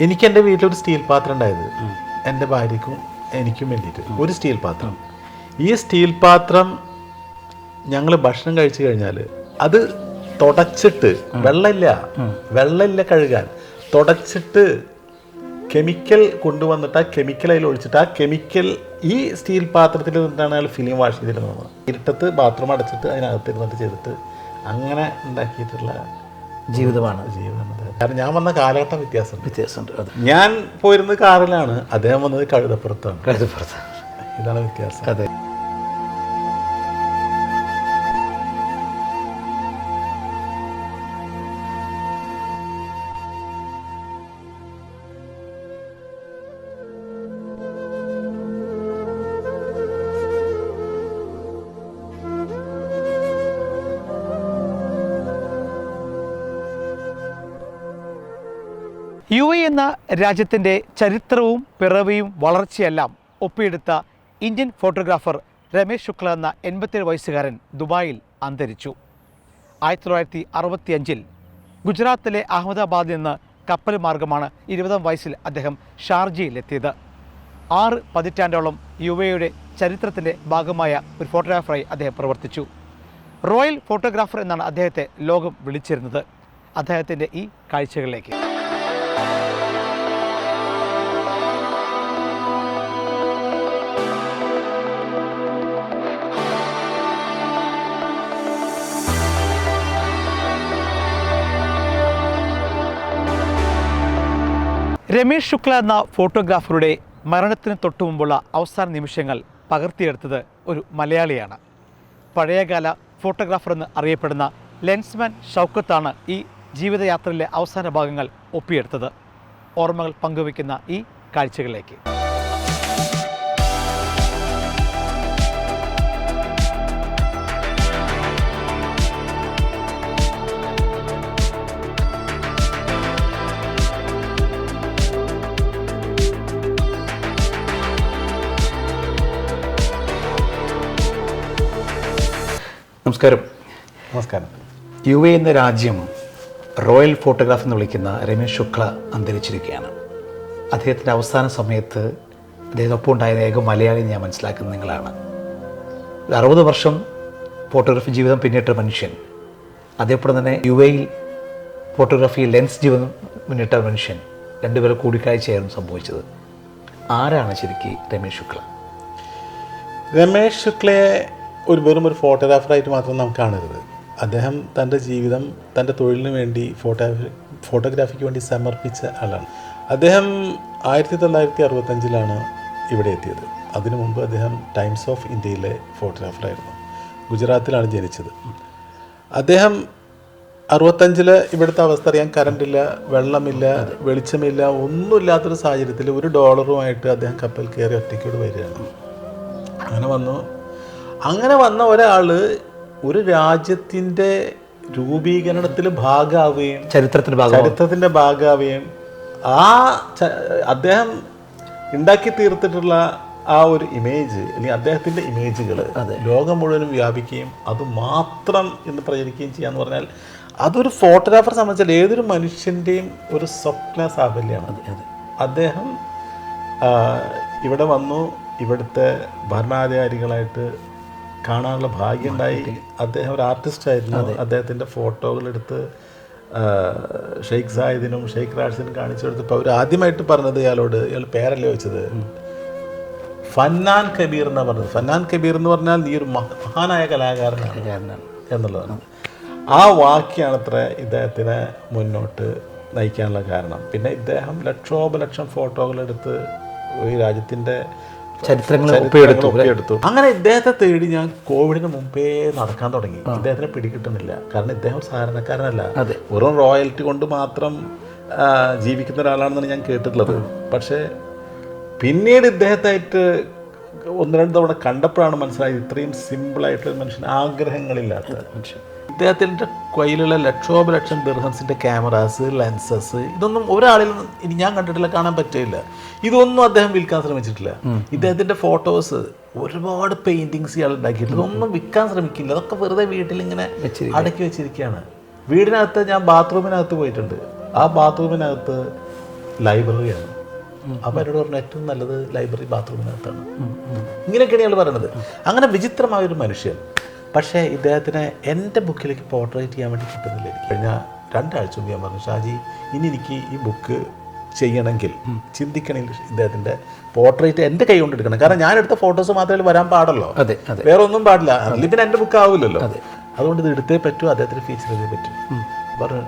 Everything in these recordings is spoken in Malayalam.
എനിക്ക് എന്റെ വീട്ടിലൊരു സ്റ്റീൽ പാത്രം ഉണ്ടായത് എന്റെ ഭാര്യക്കും എനിക്കും വേണ്ടിയിട്ട് ഒരു സ്റ്റീൽ പാത്രം. ഈ സ്റ്റീൽ പാത്രം ഞങ്ങൾ ഭക്ഷണം കഴിച്ചു കഴിഞ്ഞാൽ അത് തുടച്ചിട്ട് വെള്ളമില്ല. വെള്ളമില്ല കഴുകാൻ. തുടച്ചിട്ട് കെമിക്കൽ കൊണ്ടുവന്നിട്ട് ആ കെമിക്കൽ അതിൽ ഒഴിച്ചിട്ട് ആ കെമിക്കൽ ഈ സ്റ്റീൽ പാത്രത്തിൽ നിന്നിട്ടാണ് അയാൾ ഫിലിം വാഷ് ചെയ്തിരുന്നത്. ഇരുട്ടത്ത് ബാത്റൂം അടച്ചിട്ട് അതിനകത്ത് ഇരുന്നിട്ട് ചെയ്തിട്ട് അങ്ങനെ ഉണ്ടാക്കിയിട്ടുള്ള ജീവിതമാണ്. ജീവിതമാണ് കാരണം ഞാൻ വന്ന കാലഘട്ടം വ്യത്യാസം വ്യത്യാസമുണ്ട് അത്. ഞാൻ പോയിരുന്നത് കാറിലാണ് അദ്ദേഹം വന്നത് കഴുതപ്പുറത്താണ്. കഴുതപ്പുറത്താണ്. ഇതാണ് വ്യത്യാസം. അതെ. യു എ എന്ന രാജ്യത്തിന്റെ ചരിത്രവും പിറവിയും വളർച്ചയെല്ലാം ഒപ്പിയെടുത്ത ഇന്ത്യൻ ഫോട്ടോഗ്രാഫർ രമേശ് ശുക്ല എന്ന എൺപത്തേഴ് വയസ്സുകാരൻ ദുബായിൽ അന്തരിച്ചു. ആയിരത്തി തൊള്ളായിരത്തി അറുപത്തിയഞ്ചിൽ ഗുജറാത്തിലെ അഹമ്മദാബാദിൽ നിന്ന് കപ്പൽ മാർഗമാണ് ഇരുപതാം വയസ്സിൽ അദ്ദേഹം ഷാർജയിലെത്തിയത്. ആറ് പതിറ്റാണ്ടോളം യു എയുടെ ചരിത്രത്തിന്റെ ഭാഗമായ ഒരു ഫോട്ടോഗ്രാഫറായി അദ്ദേഹം പ്രവർത്തിച്ചു. റോയൽ ഫോട്ടോഗ്രാഫർ എന്നാണ് അദ്ദേഹത്തെ ലോകം വിളിച്ചിരുന്നത്. അദ്ദേഹത്തിന്റെ ഈ കാഴ്ചകളിലേക്ക്. രമേഷ് ശുക്ല എന്ന ഫോട്ടോഗ്രാഫറുടെ മരണത്തിന് തൊട്ടു മുമ്പുള്ള അവസാന നിമിഷങ്ങൾ പകർത്തിയെടുത്തത് ഒരു മലയാളിയാണ്. പഴയകാല ഫോട്ടോഗ്രാഫർ എന്ന് അറിയപ്പെടുന്ന ലെൻസ്മാൻ ഷൗക്കത്താണ് ഈ ജീവിതയാത്രയിലെ അവസാന ഭാഗങ്ങൾ ഒപ്പിയെടുത്തത് ഓർമ്മകൾ പങ്കുവയ്ക്കുന്ന ഈ കാഴ്ചകളിലേക്ക്. നമസ്കാരം. നമസ്കാരം. യു എ എന്ന രാജ്യം റോയൽ ഫോട്ടോഗ്രാഫ് എന്ന് വിളിക്കുന്ന രമേശ് ശുക്ല അന്തരിച്ചിരിക്കുകയാണ്. അദ്ദേഹത്തിന്റെ അവസാന സമയത്ത് അദ്ദേഹത്തിനൊപ്പം ഉണ്ടായിരുന്ന ഏക മലയാളി ഞാൻ മനസ്സിലാക്കുന്നത് നിങ്ങളാണ്. അറുപത് വർഷം ഫോട്ടോഗ്രാഫി ജീവിതം പിന്നിട്ട മനുഷ്യൻ. അതേപോലെ തന്നെ യു എയിൽ ഫോട്ടോഗ്രാഫി ലെൻസ് ജീവിതം മുന്നിട്ട മനുഷ്യൻ. രണ്ടുപേരും കൂടിക്കാഴ്ചയായിരുന്നു സംഭവിച്ചത്. ആരാണ് ശരിക്കും രമേശ് ശുക്ല? രമേശ് ശുക്ലയെ ഒരു വെറും ഒരു ഫോട്ടോഗ്രാഫറായിട്ട് മാത്രം നാം കാണരുത്. അദ്ദേഹം തന്റെ ജീവിതം തന്റെ തൊഴിലിന് വേണ്ടി ഫോട്ടോഗ്രാഫി ഫോട്ടോഗ്രാഫിക്ക് വേണ്ടി സമർപ്പിച്ച ആളാണ്. അദ്ദേഹം ആയിരത്തി തൊള്ളായിരത്തി അറുപത്തഞ്ചിലാണ് ഇവിടെ എത്തിയത്. അതിനു മുമ്പ് അദ്ദേഹം ടൈംസ് ഓഫ് ഇന്ത്യയിലെ ഫോട്ടോഗ്രാഫറായിരുന്നു. ഗുജറാത്തിലാണ് ജനിച്ചത്. അദ്ദേഹം അറുപത്തഞ്ചിൽ ഇവിടുത്തെ അവസ്ഥ അറിയാൻ കറണ്ടില്ല വെള്ളമില്ല വെളിച്ചമില്ല ഒന്നുമില്ലാത്തൊരു സാഹചര്യത്തിൽ ഒരു ഡോളറുമായിട്ട് അദ്ദേഹം കപ്പൽ കയറി ഒറ്റയ്ക്കോട് വരികയാണ്. അങ്ങനെ വന്നു. അങ്ങനെ വന്ന ഒരാൾ ഒരു രാജ്യത്തിന്റെ രൂപീകരണത്തിൽ ഭാഗമാവുകയും ചരിത്രത്തിന്റെ ഭാഗം ചരിത്രത്തിന്റെ ഭാഗമാവുകയും ആ അദ്ദേഹം ഉണ്ടാക്കി തീർത്തിട്ടുള്ള ആ ഒരു ഇമേജ് അല്ലെങ്കിൽ അദ്ദേഹത്തിന്റെ ഇമേജുകൾ ലോകം മുഴുവനും വ്യാപിക്കുകയും അത് മാത്രം എന്ന് പ്രചരിക്കുകയും ചെയ്യാന്ന് പറഞ്ഞാൽ അതൊരു ഫോട്ടോഗ്രാഫർ സംബന്ധിച്ചാൽ ഏതൊരു മനുഷ്യന്റെയും ഒരു സ്വപ്ന സാഫല്യമാണ്. അദ്ദേഹം ഇവിടെ വന്നു ഇവിടുത്തെ ഭരണാധികാരികളായിട്ട് കാണാനുള്ള ഭാഗ്യം ഉണ്ടായി അദ്ദേഹം ഒരു ആർട്ടിസ്റ്റ് ആയിരുന്നു. അദ്ദേഹത്തിന്റെ ഫോട്ടോകളെടുത്ത് ഷെയ്ഖ് സായിദിനും ഷെയ്ഖ് റാഷിനും കാണിച്ചു കൊടുത്തപ്പോൾ അവർ ആദ്യമായിട്ട് പറഞ്ഞത് ഇയാളോട് ഇയാൾ പേരല്ലേ വെച്ചത്? ഫന്നാൻ കബീർ എന്നാണ് പറഞ്ഞത്. ഫന്നാൻ കബീർ എന്ന് പറഞ്ഞാൽ നീ ഒരു മഹാനായ കലാകാരനാണ് കാരനാണ് എന്നുള്ളതാണ്. ആ വാക്യാണ് അത്ര ഇദ്ദേഹത്തിനെ മുന്നോട്ട് നയിക്കാനുള്ള കാരണം. പിന്നെ ഇദ്ദേഹം ലക്ഷോപലക്ഷം ഫോട്ടോകളെടുത്ത് ഈ രാജ്യത്തിന്റെ ചരിത്രങ്ങൾ ഒപ്പിയെടുത്തു അങ്ങനെ ഇദ്ദേഹത്തെ തേടി ഞാൻ കോവിഡിന് മുമ്പേ നടക്കാൻ തുടങ്ങി. ഇദ്ദേഹത്തിനെ പിടികിട്ടുന്നില്ല. കാരണം ഇദ്ദേഹം സാധാരണക്കാരനല്ല. അതെ. വെറും റോയൽറ്റി കൊണ്ട് മാത്രം ജീവിക്കുന്ന ഒരാളാണെന്നാണ് ഞാൻ കേട്ടിട്ടുള്ളത്. പക്ഷേ പിന്നീട് ഇദ്ദേഹത്തായിട്ട് ഒന്ന് രണ്ട് തവണ കണ്ടപ്പോഴാണ് മനസ്സിലായത് ഇത്രയും സിമ്പിളായിട്ടുള്ള മനുഷ്യൻ ആഗ്രഹങ്ങളില്ലാത്ത മനുഷ്യൻ. ഇദ്ദേഹത്തിന്റെ കയ്യിലുള്ള ലക്ഷോപലക്ഷം ദിർഹംസിന്റെ ക്യാമറാസ് ലെൻസസ് ഇതൊന്നും ഒരാളിൽ ഇനി ഞാൻ കണ്ടിട്ടില്ല കാണാൻ പറ്റില്ല. ഇതൊന്നും അദ്ദേഹം വിൽക്കാൻ ശ്രമിച്ചിട്ടില്ല. ഇദ്ദേഹത്തിന്റെ ഫോട്ടോസ് ഒരുപാട് പെയിന്റിങ്സ് ഇയാൾ ഉണ്ടാക്കിയിട്ട് ഇതൊന്നും വിൽക്കാൻ ശ്രമിക്കില്ല. അതൊക്കെ വെറുതെ വീട്ടിലിങ്ങനെ അടക്കി വെച്ചിരിക്കുകയാണ്. വീടിനകത്ത് ഞാൻ ബാത്റൂമിനകത്ത് പോയിട്ടുണ്ട്. ആ ബാത്റൂമിനകത്ത് ലൈബ്രറിയാണ് അപ്പോൾ എന്നോട് പറഞ്ഞു ഏറ്റവും നല്ലത് ലൈബ്രറി ബാത്റൂമിനകത്താണ് ഇങ്ങനെയൊക്കെയാണ് ഇയാൾ പറയണത് അങ്ങനെ വിചിത്രമായ ഒരു മനുഷ്യൻ പക്ഷേ ഇദ്ദേഹത്തിനെ എന്റെ ബുക്കിലേക്ക് പോർട്രേറ്റ് ചെയ്യാൻ വേണ്ടി കിട്ടുന്നില്ല. എനിക്ക് കഴിഞ്ഞ രണ്ടാഴ്ച മുമ്പ് ഞാൻ പറഞ്ഞു ഷാജി ഇനി എനിക്ക് ഈ ബുക്ക് ചെയ്യണമെങ്കിൽ ചിന്തിക്കണമെങ്കിൽ ഇദ്ദേഹത്തിന്റെ പോർട്രേറ്റ് എന്റെ കൈ കൊണ്ട് എടുക്കണം. കാരണം ഞാൻ എടുത്ത ഫോട്ടോസ് മാത്രമേ വരാൻ പാടുള്ളൂ. അതെ വേറെ ഒന്നും പാടില്ല. അല്ലെങ്കിൽ പിന്നെ എന്റെ ബുക്ക് ആവില്ലല്ലോ. അതുകൊണ്ട് ഇത് എടുത്തേ പറ്റൂ അദ്ദേഹത്തിന് ഫീച്ചർ ചെയ്തേ പറ്റൂ. പറഞ്ഞു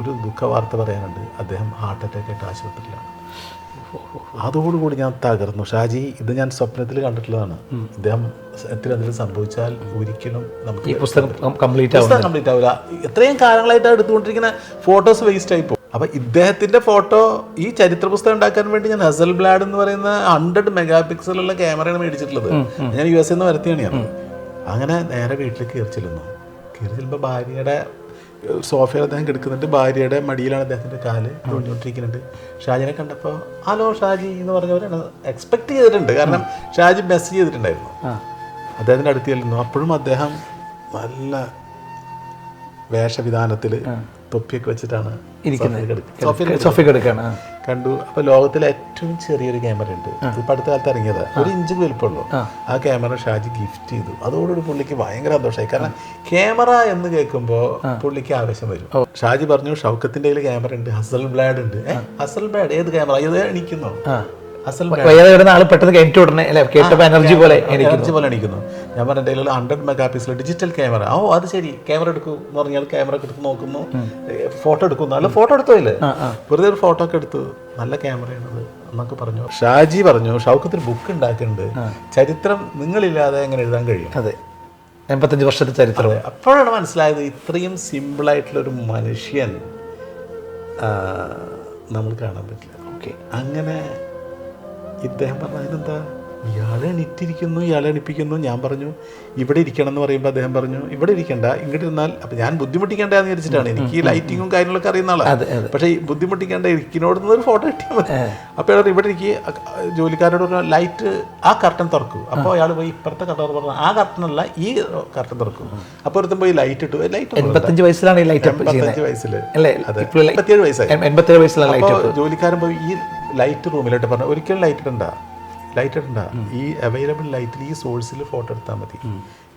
ഒരു ദുഃഖ വാർത്ത പറയാനുണ്ട്. അദ്ദേഹം ഹാർട്ട് അറ്റാക്ക് ആയിട്ട് ആശുപത്രിയിലാണ്. അതോടുകൂടി ഞാൻ തകർന്നു. ഷാജി ഇത് ഞാൻ സ്വപ്നത്തിൽ കണ്ടിട്ടുള്ളതാണ്. ഇദ്ദേഹം എത്ര എന്തെങ്കിലും സംഭവിച്ചാൽ ഒരിക്കലും നമുക്ക് ഈ പുസ്തകം കംപ്ലീറ്റ് പുസ്തകം കംപ്ലീറ്റ് ആവില്ല. ഇത്രയും കാലങ്ങളായിട്ട് എടുത്തുകൊണ്ടിരിക്കുന്ന ഫോട്ടോസ് വേസ്റ്റ് ആയി പോകും. അപ്പൊ ഇദ്ദേഹത്തിന്റെ ഫോട്ടോ ഈ ചരിത്ര പുസ്തകം ഉണ്ടാക്കാൻ വേണ്ടി ഞാൻ ഹസൽ ബ്ലാഡ് എന്ന് പറയുന്ന ഹൺഡ്രഡ് മെഗാ പിക്സലുള്ള ക്യാമറയാണ് മേടിച്ചിട്ടുള്ളത്. ഞാൻ യു എസ് എന്ന് വരുത്തിയാണ് ഞാൻ. അങ്ങനെ നേരെ വീട്ടിൽ കയറി ചെല്ലുന്നു. കയറി ചെല്ലുമ്പോൾ ഭാര്യയുടെ സോഫയിൽ അദ്ദേഹം കിടക്കുന്നുണ്ട്. ഭാര്യയുടെ മടിയിലാണ് അദ്ദേഹത്തിന്റെ കാൽ തോന്നിക്കൊണ്ടിരിക്കുന്നുണ്ട് ഷാജിനെ കണ്ടപ്പോൾ ഹലോ ഷാജി എന്ന് പറഞ്ഞവരാണ് എക്സ്പെക്ട് ചെയ്തിട്ടുണ്ട്. കാരണം ഷാജി മെസ്സേജ് ചെയ്തിട്ടുണ്ടായിരുന്നു. അദ്ദേഹത്തിന്റെ അടുത്ത് ചെല്ലുന്നു. അപ്പോഴും അദ്ദേഹം നല്ല വേഷവിധാനത്തിൽ തൊപ്പിയൊക്കെ വെച്ചിട്ടാണ് സോഫയിൽ കിടക്കുന്നത്. കണ്ടു. അപ്പൊ ലോകത്തിലെ ഏറ്റവും ചെറിയൊരു ക്യാമറ ഉണ്ട്. ഇപ്പൊ അടുത്ത കാലത്ത് ഇറങ്ങിയത്. ഒരു ഇഞ്ച് വലുപ്പമുള്ളൂ. ആ. ക്യാമറ ഷാജി ഗിഫ്റ്റ് ചെയ്തു. അതോടൊരു പുള്ളിക്ക് ഭയങ്കര സന്തോഷമായി. കാരണം ക്യാമറ എന്ന് കേൾക്കുമ്പോൾ പുള്ളിക്ക് ആവേശം വരും. ഷാജി പറഞ്ഞു ഷൗക്കത്തിന്റെ കയ്യിൽ ക്യാമറ ഉണ്ട്. ഹസൽ ബ്ലാഡ് ഉണ്ട്. ഹസൽ ബ്ലാഡ് ഏത് ക്യാമറ ഇത് എണിക്കുന്നു വയ്യാതെ കിടന്ന ആൾ പെട്ടെന്ന് കഴിഞ്ഞ ഉടനെ അല്ലെ? കേട്ടപ്പോ എനർജി പോലെ എനർജി പോലെ എണീക്കുന്നു ഞാൻ പറഞ്ഞ hundred mega pixel digital camera ഓ അത് ശരി. ക്യാമറ എടുക്കൂ എന്ന് പറഞ്ഞാൽ ക്യാമറ എടുത്ത് നോക്കുന്നു. ഫോട്ടോ എടുക്കുന്നു. നല്ല ഫോട്ടോ എടുത്തോ വെറുതെ ഒരു ഫോട്ടോ ഒക്കെ എടുത്തു. നല്ല ക്യാമറയാണത് എന്നൊക്കെ പറഞ്ഞു. ഷാജി പറഞ്ഞു ഷൗക്കത്തിന് ബുക്ക് ഉണ്ടാക്കുന്നുണ്ട് ചരിത്രം നിങ്ങളില്ലാതെ എങ്ങനെ എഴുതാൻ കഴിയും? അതെ. എൺപത്തഞ്ച് വർഷത്തെ ചരിത്രം. അപ്പോഴാണ് മനസ്സിലായത് ഇത്രയും സിമ്പിൾ ആയിട്ടുള്ള ഒരു മനുഷ്യൻ നമ്മൾ കാണാൻ പറ്റില്ല. ഓക്കെ. അങ്ങനെ ഇദ്ദേഹം പറഞ്ഞ അതിനെന്താ ഇയാളെ എണീറ്റിരിക്കുന്നു ഇയാളെ എണിപ്പിക്കുന്നു ഞാൻ പറഞ്ഞു ഇവിടെ ഇരിക്കണം എന്ന് പറയുമ്പോൾ അദ്ദേഹം പറഞ്ഞു ഇവിടെ ഇരിക്കണ്ട ഇങ്ങോട്ട് ഇരുന്നാൽ അപ്പം ഞാൻ ബുദ്ധിമുട്ടിക്കേണ്ടതെന്ന് വിചാരിച്ചിട്ടാണ്. എനിക്ക് ഈ ലൈറ്റിങ്ങും കാര്യങ്ങളൊക്കെ അറിയുന്ന ആളാണ് പക്ഷേ ഈ ബുദ്ധിമുട്ടിക്കേണ്ട ഇരിക്കിനോട് ഒരു ഫോട്ടോ കിട്ടിയാൽ മതി. അപ്പോൾ അയാൾ ഇവിടെ ഇരിക്കുക ജോലിക്കാരോട് പറഞ്ഞു ലൈറ്റ് ആ കർട്ടൻ തുറക്കും. അപ്പോൾ അയാൾ പോയി ഇപ്പുറത്തെ കർട്ടൻ പറഞ്ഞു ആ കർട്ടൻ അല്ല ഈ കർട്ടൻ തുറക്കും. അപ്പോൾ ഒരുത്തും പോയി ലൈറ്റ് ഇട്ടു. ലൈറ്റ് എൺപത്തഞ്ച് വയസ്സിലാണ് ഈ ലൈറ്റ് എൺപത്തഞ്ച് വയസ്സിൽ അല്ലേ? അതെ. ഇപ്പോൾ എൺപത്തിയേഴ് വയസ്സായി. എൺപത്തേഴ് വയസ്സിലാണ് ലൈറ്റ് അപ്പോൾ ജോലിക്കാരൻ പോയി ഈ ലൈറ്റ് റൂമിലോട്ട് പറഞ്ഞു ഒരിക്കലും ലൈറ്റ് ഇടണ്ട. ലൈറ്റ് ഇടണ്ട ഈ അവൈലബിൾ ലൈറ്റിൽ ഈ സോഴ്സിൽ ഫോട്ടോ എടുത്താൽ മതി.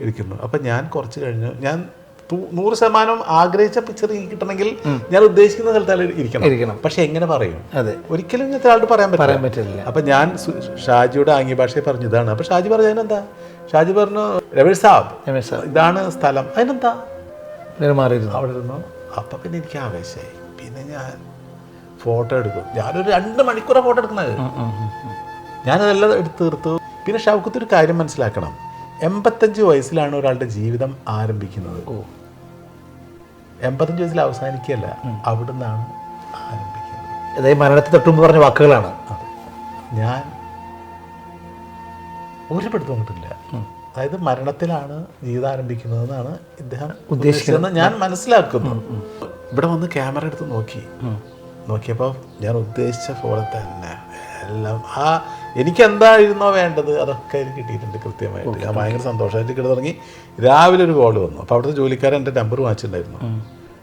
എടുക്കുന്നു. അപ്പം ഞാൻ കുറച്ച് കഴിഞ്ഞു. ഞാൻ നൂറ് ശതമാനം ആഗ്രഹിച്ച പിക്ചർ കിട്ടണമെങ്കിൽ ഞാൻ ഉദ്ദേശിക്കുന്ന സ്ഥലത്താണ് ഇരിക്കണം. ഇരിക്കണം. പക്ഷെ എങ്ങനെ പറയും? അതെ. ഒരിക്കലും ഇങ്ങനത്തെ ആളോട് പറയാൻ പറയാൻ പറ്റില്ല. അപ്പൊ ഞാൻ ഷാജിയുടെ ആംഗ്യ ഭാഷയെ പറഞ്ഞു ഇതാണ്. അപ്പൊ ഷാജി പറഞ്ഞു അതിനെന്താ? ഷാജി പറഞ്ഞു രമേഷ് സാബ് ഇതാണ് സ്ഥലം. അതിനെന്താ? മാറിയിരുന്നു. അവിടെ ഇരുന്നു? അപ്പൊ പിന്നെ എനിക്ക് ആവേശമായി പിന്നെ ഞാൻ ഫോട്ടോ എടുക്കും. ഞാനൊരു രണ്ട് മണിക്കൂറാണ് ഫോട്ടോ എടുക്കുന്നത്. ഞാനതെല്ലാം എടുത്ത് തീർത്തു. പിന്നെ ഷൗക്കത്ത് ഒരു കാര്യം മനസ്സിലാക്കണം. എൺപത്തഞ്ച് വയസ്സിലാണ് ഒരാളുടെ ജീവിതം ആരംഭിക്കുന്നത്. ഓ. എൺപത്തഞ്ച് വയസ്സിൽ അവസാനിക്കുകയല്ല അവിടുന്നാണ് ആരംഭിക്കുന്നത്. അതായത് മരണത്തെ തൊട്ടുമ്പ് പറഞ്ഞ വാക്കുകളാണ്. ഞാൻ ഒരു പിടുത്തം കിട്ടില്ല അതായത് മരണത്തിലാണ് ജീവിതം ആരംഭിക്കുന്നതെന്നാണ് ഇദ്ദേഹം ഉദ്ദേശിക്കുന്നത്. ഞാൻ മനസ്സിലാക്കുന്നു. ഇവിടെ വന്ന് ക്യാമറ എടുത്ത് നോക്കി. നോക്കിയപ്പോൾ ഞാൻ ഉദ്ദേശിച്ച പോലെ തന്നെ എല്ലാം ആ എനിക്ക് എന്തായിരുന്നോ വേണ്ടത് അതൊക്കെ എനിക്ക് കിട്ടിയിട്ടുണ്ട് കൃത്യമായിട്ട്. ഞാൻ ഭയങ്കര സന്തോഷമായിട്ട് കിട്ടി തുടങ്ങി രാവിലെ ഒരു കോൾ വന്നു. അപ്പോൾ അവിടുത്തെ ജോലിക്കാരൻ എന്റെ number വാങ്ങിച്ചിട്ടുണ്ടായിരുന്നു.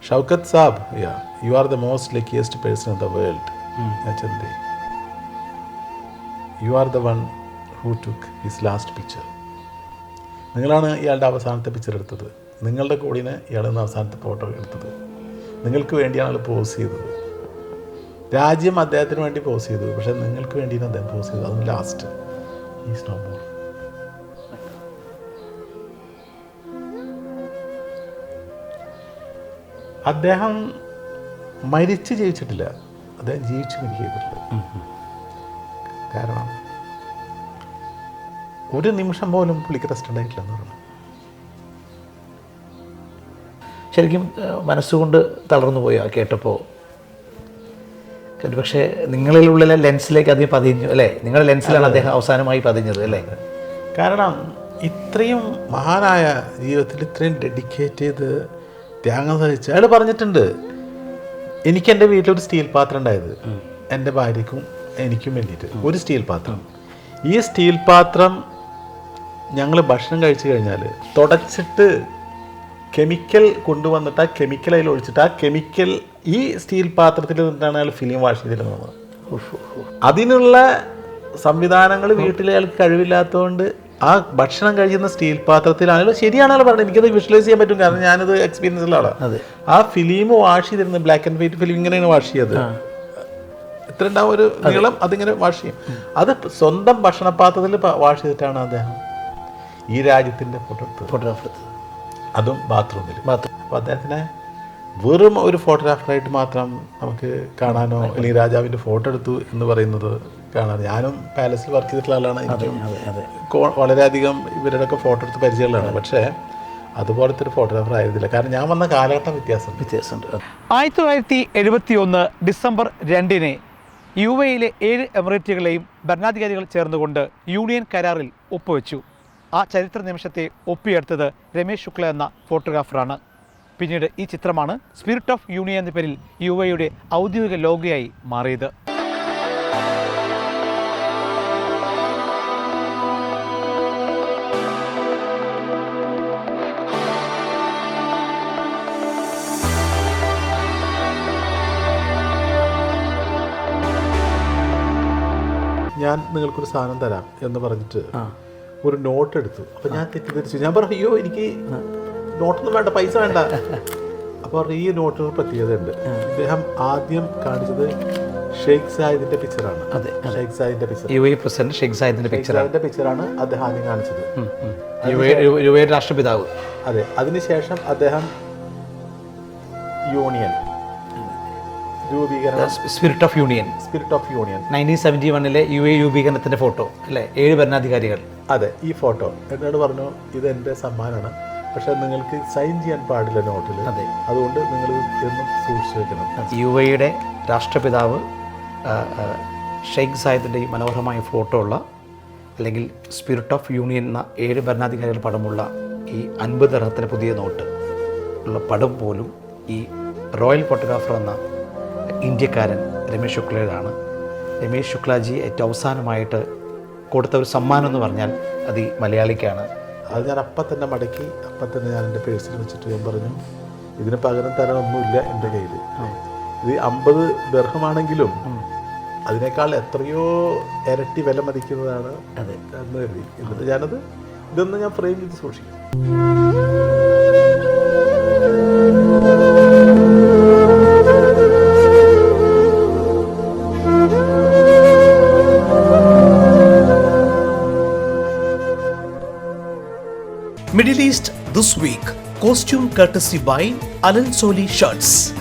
Shoukath saab yeah you are the most luckiest person in the world ഞാൻ ചെന്തി you are the one who took his last picture നിങ്ങളാണ് ഇയാളുടെ അവസാനത്തെ പിക്ചർ എടുത്തത്. നിങ്ങളുടെ കൂടിന് ഇയാളെന്ന് അവസാനത്തെ ഫോട്ടോ എടുത്തത്. നിങ്ങൾക്ക് വേണ്ടിയാണ് ആൾ പോസ് ചെയ്തത്. രാജ്യം അദ്ദേഹത്തിന് വേണ്ടി പോസ് ചെയ്തു. പക്ഷെ നിങ്ങൾക്ക് വേണ്ടിയാണ് അദ്ദേഹം പോസ് ചെയ്തു അതും ലാസ്റ്റ് ഈ സ്നോ ബോൾ അദ്ദേഹം മരിച്ച് ജീവിച്ചിട്ടില്ല അദ്ദേഹം ജീവിച്ച് ചെയ്തിട്ടില്ല. കാരണം ഒരു നിമിഷം പോലും പുള്ളിക്ക് റെസ്റ്റ് ഉണ്ടായിട്ടില്ല എന്ന് പറഞ്ഞു. ശരിക്കും മനസ്സുകൊണ്ട് തളർന്നു പോയോ കേട്ടപ്പോൾ പക്ഷേ നിങ്ങളിലുള്ള ലെൻസിലേക്ക് അധികം പതിഞ്ഞു അല്ലേ? നിങ്ങളുടെ ലെൻസിലാണ് അദ്ദേഹം അവസാനമായി പതിഞ്ഞത് അല്ലേ? കാരണം ഇത്രയും മഹാനായ ജീവിതത്തിൽ ഇത്രയും ഡെഡിക്കേറ്റ് ചെയ്ത് ത്യാഗം സഹിച്ച് അയാൾ പറഞ്ഞിട്ടുണ്ട് എനിക്ക് എന്റെ വീട്ടിലൊരു സ്റ്റീൽ പാത്രം ഉണ്ടായത്. എന്റെ ഭാര്യയ്ക്കും എനിക്കും വേണ്ടിയിട്ട് ഒരു സ്റ്റീൽ പാത്രം. ഈ സ്റ്റീൽ പാത്രം ഞങ്ങൾ ഭക്ഷണം കഴിച്ചു കഴിഞ്ഞാൽ തുടച്ചിട്ട് കെമിക്കൽ കൊണ്ടുവന്നിട്ട് ആ കെമിക്കൽ അതിൽ ഒഴിച്ചിട്ട് ആ കെമിക്കൽ ഈ സ്റ്റീൽ പാത്രത്തിൽ നിന്നിട്ടാണ് അയാൾ ഫിലിം വാഷ് ചെയ്തിരുന്നത്. അതിനുള്ള സംവിധാനങ്ങൾ വീട്ടിലെ അയാൾക്ക് കഴിവില്ലാത്തതുകൊണ്ട് ആ ഭക്ഷണം കഴിക്കുന്ന സ്റ്റീൽ പാത്രത്തിലാണെങ്കിലും ശരിയാണല്ലോ പറഞ്ഞത്. എനിക്കത് വിഷ്വലൈസ് ചെയ്യാൻ പറ്റും. കാരണം ഞാനത് എക്സ്പീരിയൻസ് ഉള്ള ആളാണ്. ആ ഫിലിം വാഷ് ചെയ്തിരുന്നത് ബ്ലാക്ക് ആൻഡ് വൈറ്റ് ഫിലിം ഇങ്ങനെയാണ് വാഷ് ചെയ്തത്. ഇത്ര ഉണ്ടാവും? ഒരു നീളം അതിങ്ങനെ വാഷ് ചെയ്യും. അത് സ്വന്തം ഭക്ഷണപാത്രത്തിൽ വാഷ് ചെയ്തിട്ടാണ് അദ്ദേഹം ഈ രാജ്യത്തിന്റെ ഫോട്ടോ ഫോട്ടോഗ്രാഫർ അതും ബാത്റൂമിൽ. ബാത്റൂം അപ്പോൾ അദ്ദേഹത്തിനെ വെറും ഒരു ഫോട്ടോഗ്രാഫറായിട്ട് മാത്രം നമുക്ക് കാണാനോ അല്ലെങ്കിൽ രാജാവിന്റെ ഫോട്ടോ എടുത്തു എന്ന് പറയുന്നത് കാണാൻ ഞാനും പാലസിൽ വർക്ക് ചെയ്തിട്ടുള്ള ആളാണ്. എനിക്കും വളരെയധികം ഇവരുടെയൊക്കെ ഫോട്ടോ എടുത്ത് പരിചയമുള്ളതാണ്. പക്ഷേ അതുപോലത്തെ ഒരു ഫോട്ടോഗ്രാഫർ ആയിരുന്നില്ല. കാരണം ഞാൻ വന്ന കാലഘട്ടം വ്യത്യാസം. വ്യത്യാസമുണ്ട്. ആയിരത്തി തൊള്ളായിരത്തി എഴുപത്തി ഒന്ന് ഡിസംബർ രണ്ടിന് യു എയിലെ ഏഴ് എമിറേറ്റുകളെയും ഭരണാധികാരികൾ ചേർന്നുകൊണ്ട് യൂണിയൻ കരാറിൽ ഒപ്പുവെച്ചു. ആ ചരിത്ര നിമിഷത്തെ ഒപ്പിയെടുത്തത് രമേശ് ശുക്ല എന്ന ഫോട്ടോഗ്രാഫറാണ്. പിന്നീട് ഈ ചിത്രമാണ് സ്പിരിറ്റ് ഓഫ് യൂണിയൻ എന്ന പേരിൽ യുവയുടെ ഔദ്യോഗിക ലോഗോയായി മാറിയത്. ഞാൻ നിങ്ങൾക്കൊരു സാധനം തരാം എന്ന് പറഞ്ഞിട്ട് ഒരു നോട്ട് എടുത്തു. അപ്പം ഞാൻ തെറ്റിദ്ധരിച്ചു. ഞാൻ പറഞ്ഞു അയ്യോ എനിക്ക് നോട്ടൊന്നും വേണ്ട പൈസ വേണ്ട. അപ്പോൾ ഈ നോട്ടിന് പ്രത്യേകതയുണ്ട് ഇദ്ദേഹം ആദ്യം കാണിച്ചത് ഷെയ്ഖ് സായിദിന്റെ പിക്ചറാണ് അതെ, Sheikh സായിദിന്റെ picture U A president Sheikh സായിദിന്റെ സായിദിന്റെ പിക്ചറാണ് അദ്ദേഹം ആദ്യം കാണിച്ചത്. രാഷ്ട്രപിതാവ്. അതെ അതിനുശേഷം അദ്ദേഹം union. Spirit of union spirit of union nineteen seventy വണ്ണിലെ യു എ രൂപീകരണത്തിന്റെ ഫോട്ടോ അല്ലേ? ഏഴ് ഭരണാധികാരികൾ. അതെ ഈ ഫോട്ടോ. എന്നോട് പറഞ്ഞു ഇത് എന്റെ സമ്മാനമാണ് പക്ഷെ നിങ്ങൾക്ക് സൈൻ ചെയ്യാൻ പാടില്ല നോട്ടിൽ അതെ. അതുകൊണ്ട് നിങ്ങൾ എന്നും സൂക്ഷിച്ചു വെക്കണം. യു എയുടെ രാഷ്ട്രപിതാവ് ഷെയ്ഖ് സായിദിന്റെ ഈ മനോഹരമായ ഫോട്ടോ ഉള്ള അല്ലെങ്കിൽ സ്പിരിറ്റ് ഓഫ് യൂണിയൻ എന്ന ഏഴ് ഭരണാധികാരികൾ പടമുള്ള ഈ അൻപത് റഹത്തിന് പുതിയ നോട്ട് ഉള്ള പടം പോലും ഈ റോയൽ ഫോട്ടോഗ്രാഫർ എന്ന ഇന്ത്യക്കാരൻ രമേശ് ശുക്ലയുടെയാണ് രമേശ് ശുക്ലാജി ഏറ്റവും അവസാനമായിട്ട് കൊടുത്ത ഒരു സമ്മാനം എന്ന് പറഞ്ഞാൽ അത് ഈ മലയാളിക്കാണ്. അത് ഞാൻ അപ്പം തന്നെ മടക്കി അപ്പം തന്നെ ഞാൻ എന്റെ പേഴ്സിൽ വെച്ചിട്ട് ഞാൻ പറഞ്ഞു ഇതിന് പകരം തരാനൊന്നുമില്ല എന്റെ കയ്യിൽ. ഇത് അമ്പത് ദർഹമാണെങ്കിലും അതിനേക്കാൾ എത്രയോ ഇരട്ടി വില മതിക്കുന്നതാണ് അതെ. എന്ന് കരുതി. എന്നിട്ട് ഞാനത് ഇതൊന്ന് ഞാൻ ഫ്രെയിം ചെയ്ത് സൂക്ഷിക്കും. Middle East this week. Costume courtesy by Alan Soli Shirts.